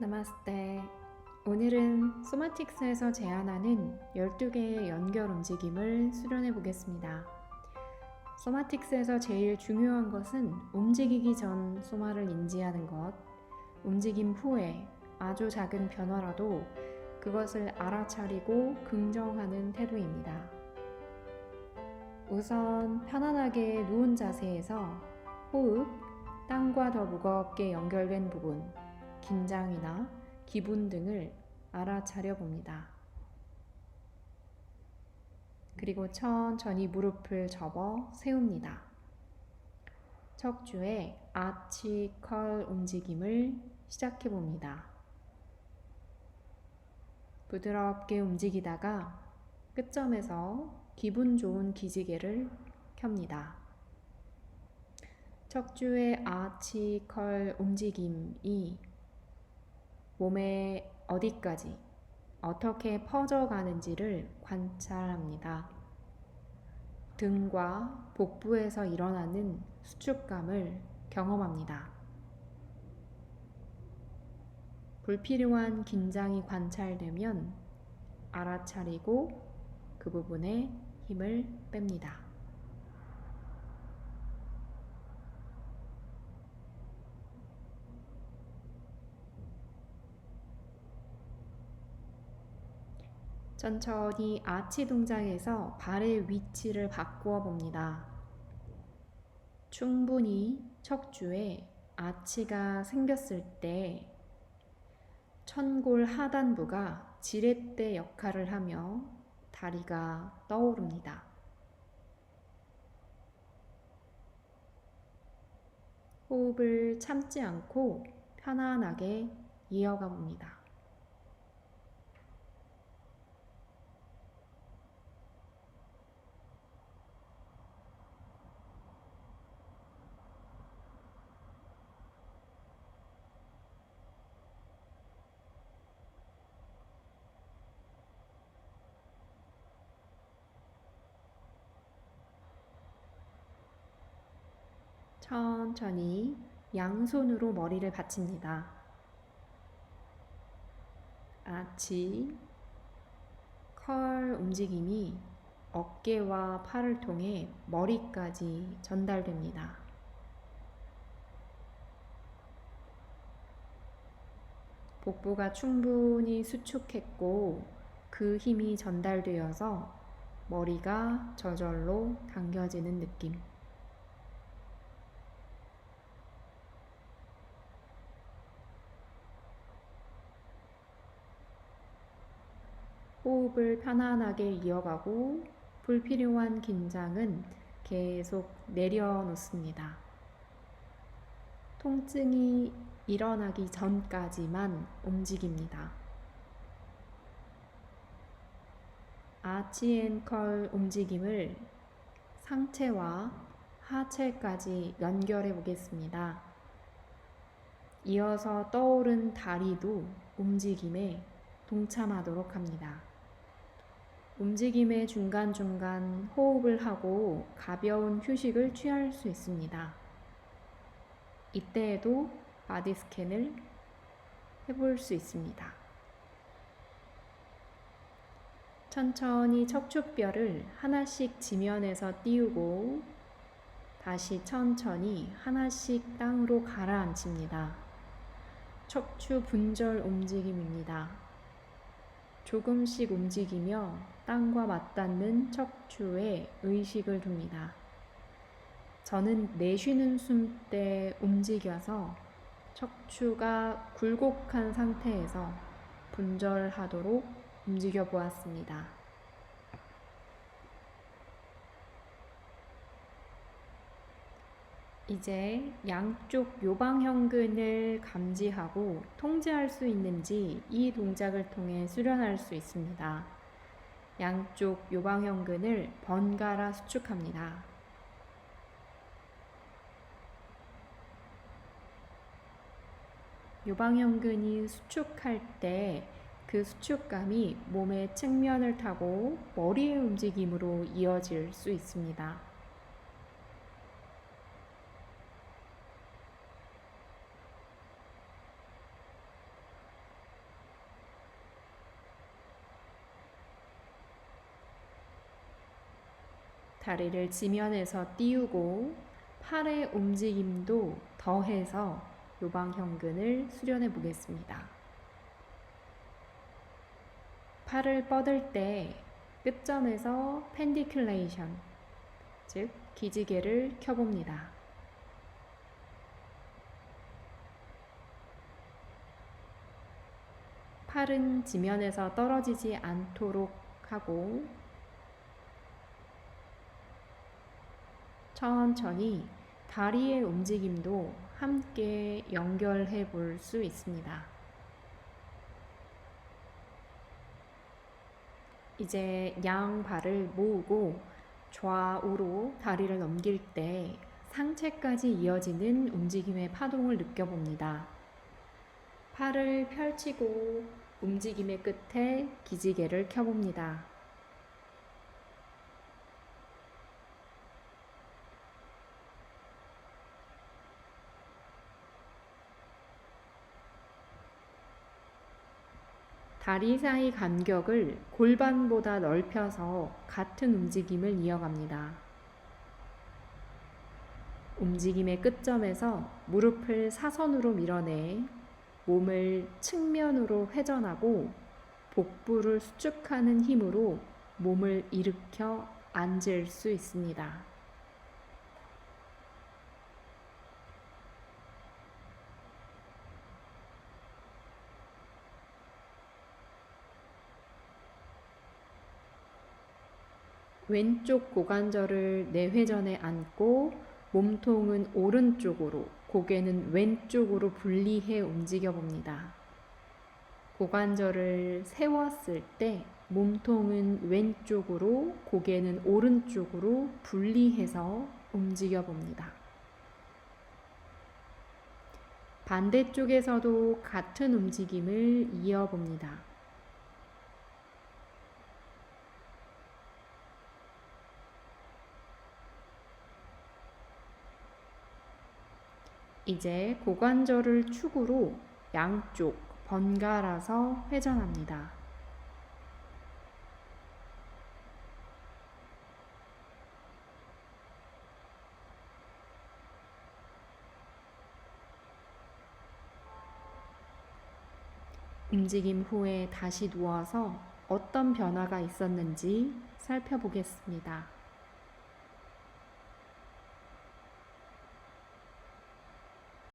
나마스테. 오늘은 소마틱스에서 제안하는 12개의 연결 움직임을 수련해 보겠습니다. 소마틱스에서 제일 중요한 것은 움직이기 전 소마를 인지하는 것, 움직임 후에 아주 작은 변화라도 그것을 알아차리고 긍정하는 태도입니다. 우선 편안하게 누운 자세에서 호흡, 땅과 더 무겁게 연결된 부분, 긴장이나 기분 등을 알아차려 봅니다. 그리고 천천히 무릎을 접어 세웁니다. 척추의 아치 컬 움직임을 시작해 봅니다. 부드럽게 움직이다가 끝점에서 기분 좋은 기지개를 켭니다. 척추의 아치 컬 움직임이 몸의 어디까지 어떻게 퍼져가는지를 관찰합니다. 등과 복부에서 일어나는 수축감을 경험합니다. 불필요한 긴장이 관찰되면 알아차리고 그 부분에 힘을 뺍니다. 천천히 아치 동작에서 발의 위치를 바꾸어 봅니다. 충분히 척추에 아치가 생겼을 때 천골 하단부가 지렛대 역할을 하며 다리가 떠오릅니다. 호흡을 참지 않고 편안하게 이어가 봅니다. 천천히 양손으로 머리를 받칩니다. 아치, 컬 움직임이 어깨와 팔을 통해 머리까지 전달됩니다. 복부가 충분히 수축했고 그 힘이 전달되어서 머리가 저절로 당겨지는 느낌. 호흡을 편안하게 이어가고 불필요한 긴장은 계속 내려놓습니다. 통증이 일어나기 전까지만 움직입니다. 아치앤컬 움직임을 상체와 하체까지 연결해 보겠습니다. 이어서 떠오른 다리도 움직임에 동참하도록 합니다. 움직임의 중간중간 호흡을 하고 가벼운 휴식을 취할 수 있습니다. 이때에도 바디 스캔을 해볼 수 있습니다. 천천히 척추뼈를 하나씩 지면에서 띄우고 다시 천천히 하나씩 땅으로 가라앉힙니다. 척추 분절 움직임입니다. 조금씩 움직이며 땅과 맞닿는 척추에 의식을 둡니다. 저는 내쉬는 숨 때 움직여서 척추가 굴곡한 상태에서 분절하도록 움직여 보았습니다. 이제 양쪽 요방형근을 감지하고 통제할 수 있는지 이 동작을 통해 수련할 수 있습니다. 양쪽 요방형근을 번갈아 수축합니다. 요방형근이 수축할 때 그 수축감이 몸의 측면을 타고 머리의 움직임으로 이어질 수 있습니다. 다리를 지면에서 띄우고 팔의 움직임도 더해서 요방형근을 수련해 보겠습니다. 팔을 뻗을 때 끝점에서 펜디큘레이션, 즉 기지개를 켜봅니다. 팔은 지면에서 떨어지지 않도록 하고 천천히 다리의 움직임도 함께 연결해 볼 수 있습니다. 이제 양 발을 모으고 좌우로 다리를 넘길 때 상체까지 이어지는 움직임의 파동을 느껴봅니다. 팔을 펼치고 움직임의 끝에 기지개를 켜봅니다. 다리 사이 간격을 골반보다 넓혀서 같은 움직임을 이어갑니다. 움직임의 끝점에서 무릎을 사선으로 밀어내 몸을 측면으로 회전하고 복부를 수축하는 힘으로 몸을 일으켜 앉을 수 있습니다. 왼쪽 고관절을 내회전에 앉고 몸통은 오른쪽으로, 고개는 왼쪽으로 분리해 움직여 봅니다. 고관절을 세웠을 때 몸통은 왼쪽으로, 고개는 오른쪽으로 분리해서 움직여 봅니다. 반대쪽에서도 같은 움직임을 이어봅니다. 이제 고관절을 축으로 양쪽 번갈아서 회전합니다. 움직임 후에 다시 누워서 어떤 변화가 있었는지 살펴보겠습니다.